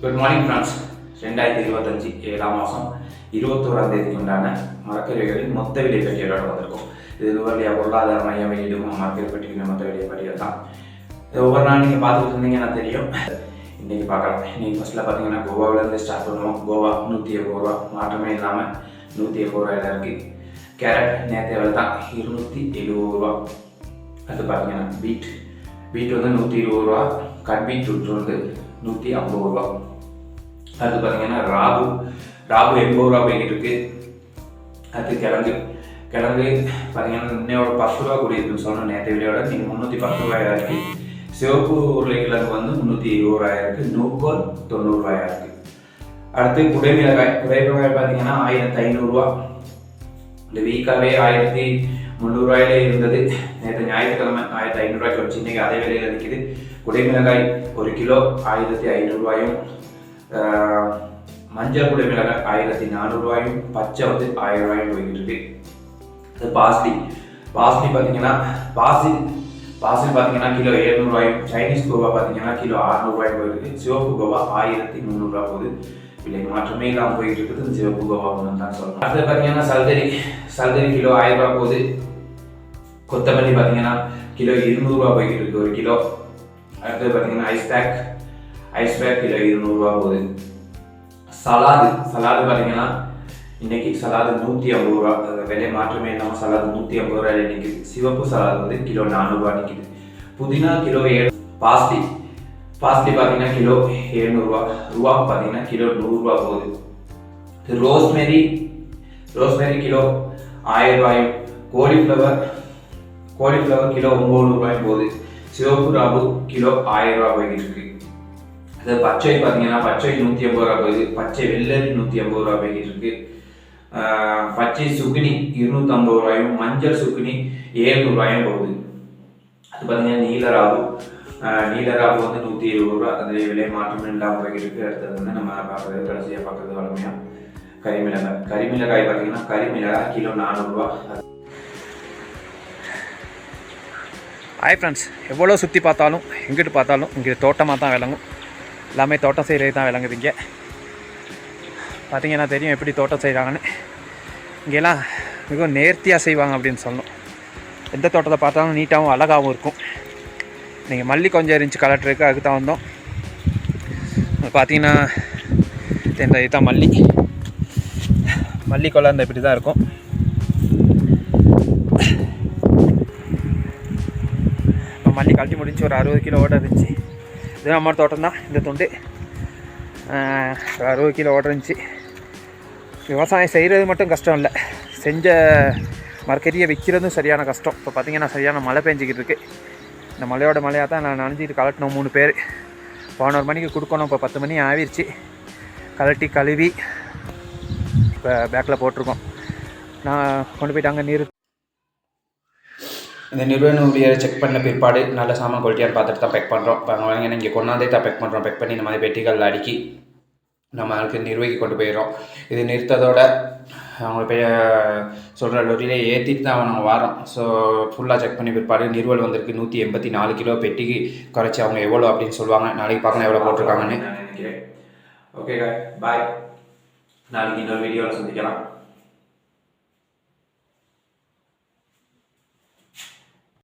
Good morning friends ரெண்டாயிரத்தி இருபத்தஞ்சி ஏழாம் மாதம் இருபத்தோராம் தேதிக்கு உண்டான மரக்கறிகளின் மொத்த விலை பட்டியலோட வந்திருக்கும் இது நுவர்லியா பொருளாதார மையம் வெளியிடும் மரக்கறி பட்டியலின் மொத்த விலை பட்டியல் தான். இது ஒவ்வொரு நாள் நீங்கள் பார்த்துட்டு இருந்தீங்கன்னா தெரியும். இன்றைக்கி பார்க்கலாம். இன்றைக்கி ஃபஸ்ட்டில் பார்த்தீங்கன்னா கோவாவிலேருந்து ஸ்டார்ட் பண்ணுவோம். கோவா நூற்றி எண்பது ரூபா. மாற்றமே இல்லாமல் நூற்றி எண்பது ரூபாயில் இருக்குது கேரட் நேற்று விலை தான் இருநூற்றி எழுபது ரூபா. அது பார்த்தீங்கன்னா பீட் பீட் வந்து நூற்றி இருபது ரூபா. கட் பீட் வந்து நூற்றி ஐம்பது ரூபா. அது பார்த்தீங்கன்னா ராபு ராபு எண்பது ரூபா போய்கிட்டு இருக்கு. அடுத்து கிழங்கு கிழங்கு பார்த்தீங்கன்னா இன்னையோட பத்து ரூபா கூடி இருக்குன்னு சொன்ன நேற்று விலையோட நீங்கள் முந்நூற்றி பத்து ரூபாயா இருக்கு. சிவப்பு உருளைக்கிழங்கு வந்து முந்நூற்றி இருபது ரூபாயா இருக்கு. நூக்கோல் தொண்ணூறுரூவாயா இருக்கு. அடுத்து குடைமிளகாய் குடைமிளகாய் பார்த்தீங்கன்னா ஆயிரத்தி ஐநூறுரூவா இந்த வீக்காகவே ஆயிரத்தி முந்நூறுரூவாயிலே இருந்தது. நேற்று ஞாயிற்றுக்கிழமை ஆயிரத்தி ஐநூறுரூவாய்க்கு வச்சு இன்றைக்கி அதே விலையில் நிற்கிது குடைமிளகாய் ஒரு கிலோ ஆயிரத்தி ஐநூறுரூவாயும் மஞ்சள் குடைமிளகாய் ஆயிரத்தி நானூறுரூவாயும் பச்சை வந்து ஆயிரம் ரூபாயும் போய்கிட்டு இருக்கு. அது பாஸ்லி. பாஸ்லி பார்த்தீங்கன்னா பாசில் பாசில் பார்த்தீங்கன்னா கிலோ எழுநூறுவாயும் சைனீஸ் கோவா பார்த்தீங்கன்னா கிலோ அறுநூறுவாயும் போயிருக்கு சிவப்பு கோவா ஆயிரத்தி முந்நூறுரூவா போகுது. விலை மாற்றமே இல்லாமல் போயிட்டு இருக்குது. இந்த சிவப்பு கோவா ஒன்று தான் சொல்லணும். அடுத்து பார்த்தீங்கன்னா சல்தரி சல்தரி கிலோ ஆயிரம் ரூபா போகுது. கொத்தமல்லி பார்த்தீங்கன்னா கிலோ இருநூறுவா போய்கிட்டு இருக்கு. ஒரு கிலோ. அடுத்தது பார்த்தீங்கன்னா ice pack ice pack kilo இருநூறுவா போகுது. சலாது சலாது பார்த்தீங்கன்னா இன்றைக்கி சலாது நூற்றி ஐம்பது ரூபா. விலை மாற்றமே இல்லாமல் சலாது நூற்றி ஐம்பது ரூபாய் நிற்கிது சிவப்பு சலாது வந்து கிலோ நானூறுரூவா நிற்கிது புதினா கிலோ ஏழு பாஸ்தி. பாஸ்தி பார்த்தீங்கன்னா கிலோ எழுநூறுவா ரூபா. பார்த்தீங்கன்னா கிலோ நூறுரூவா போகுது. ரோஸ்மெரி ரோஸ்மெரி கிலோ ஆயிரம் ரூபாயும் கோலிஃப்ளவர் கோலிஃப்ளவர் கிலோ ஒம்பது ரூபாயும் போகுது. சிவப்பு ராபு கிலோ ஆயிரம் ரூபா போய்கிட்டு இருக்கு. அது பச்சை பார்த்தீங்கன்னா பச்சை நூற்றி ஐம்பது ரூபா போகுது. பச்சை வெள்ளரி நூற்றி ஐம்பது ரூபா போய்கிட்டு இருக்கு. பச்சை சுக்குனி இருநூற்றம்பது ரூபாயும் மஞ்சள் சுக்குனி ஏழ்நூறுபாயும் போகுது. அது பார்த்தீங்கன்னா நீலராபு ஆஹ் நீலராபு வந்து நூற்றி இருபது ரூபா அது விலை மாற்றம் இல்லாமல் போய்கிட்டு இருக்கு. அடுத்தது வந்து நம்ம பார்க்குறது கடைசியாக பார்க்குறது வளமையாக கரிமிளகாய். கரிமிளகாய் பார்த்தீங்கன்னா கரிமிளகாய் கிலோ நானூறுரூவா ஹாய் ஃப்ரெண்ட்ஸ் எவ்வளோ சுற்றி பார்த்தாலும் எங்கிட்டு பார்த்தாலும் இங்கே தோட்டமாக தான் விளங்கும். எல்லாமே தோட்டம் செய்கிறது தான் விளங்குது இங்கே பார்த்தீங்கன்னா தெரியும் எப்படி தோட்டம் செய்கிறாங்கன்னு இங்கெல்லாம் மிகவும் நேர்த்தியாக செய்வாங்க அப்படின்னு சொல்லணும். எந்த தோட்டத்தை பார்த்தாலும் நீட்டாகவும் அழகாகவும் இருக்கும். நீங்கள் மல்லி கொஞ்சம் இருந்துச்சு கலெக்டர் இருக்குது அதுக்கு தான் வந்தோம். பார்த்தீங்கன்னா இந்த இதுதான் மல்லி. மல்லி கொலை இந்த இப்படி தான் இருக்கும். மல்லி கழட்டி முடிஞ்சு ஒரு அறுபது கிலோ ஓட இருந்துச்சு இதுவே அம்மா தோட்டம் தான் இந்த துண்டு ஒரு அறுபது கிலோ ஓட இருந்துச்சு விவசாயம் செய்கிறது மட்டும் கஷ்டம் இல்லை செஞ்ச மரக்கறியை விற்கிறதும் சரியான கஷ்டம் இப்போ பார்த்தீங்கன்னா சரியான மழை பெஞ்சிக்கிட்டு இருக்குது இந்த மழையோட மழையாக தான் நான் நனைஞ்சிட்டு கலட்டினோம் மூணு பேர் பதினோரு மணிக்கு கொடுக்கணும் இப்போ பத்து மணி ஆவிருச்சு கலட்டி கழுவி இப்போ பேக்கில் போட்டிருக்கோம் நான் கொண்டு போயிட்டு அங்கே நீர் இந்த நிறுவன ஊழியரை செக் பண்ண பிற்பாடு நல்ல சாமான் குவாலிட்டியாக பார்த்துட்டு தான் பேக் பண்ணுறோம் இப்போ இங்கே கொண்டாந்தே தான் பேக் பண்ணுறோம் பேக் பண்ணி இந்த மாதிரி பெட்டிகளில் அடுக்கி நம்ம அதுக்கு நிர்வகிக்கு கொண்டு போயிடுறோம். இது நிறுத்ததோட அவங்க பெரிய சொல்கிற லொரியிலே ஏற்றிட்டு தான் அவன் அவங்க வரோம். ஸோ ஃபுல்லாக செக் பண்ணி பிற்பாடு நிறுவல் வந்திருக்கு. நூற்றி எண்பத்தி நாலு கிலோ பெட்டிக்கு குறைச்சி அவங்க எவ்வளோ அப்படின்னு சொல்லுவாங்க. நாளைக்கு பார்க்கலாம் எவ்வளோ போட்டிருக்காங்கன்னு. ஓகே பாய் நாளைக்கு இன்னொரு வீடியோவில் சந்திக்கலாம்.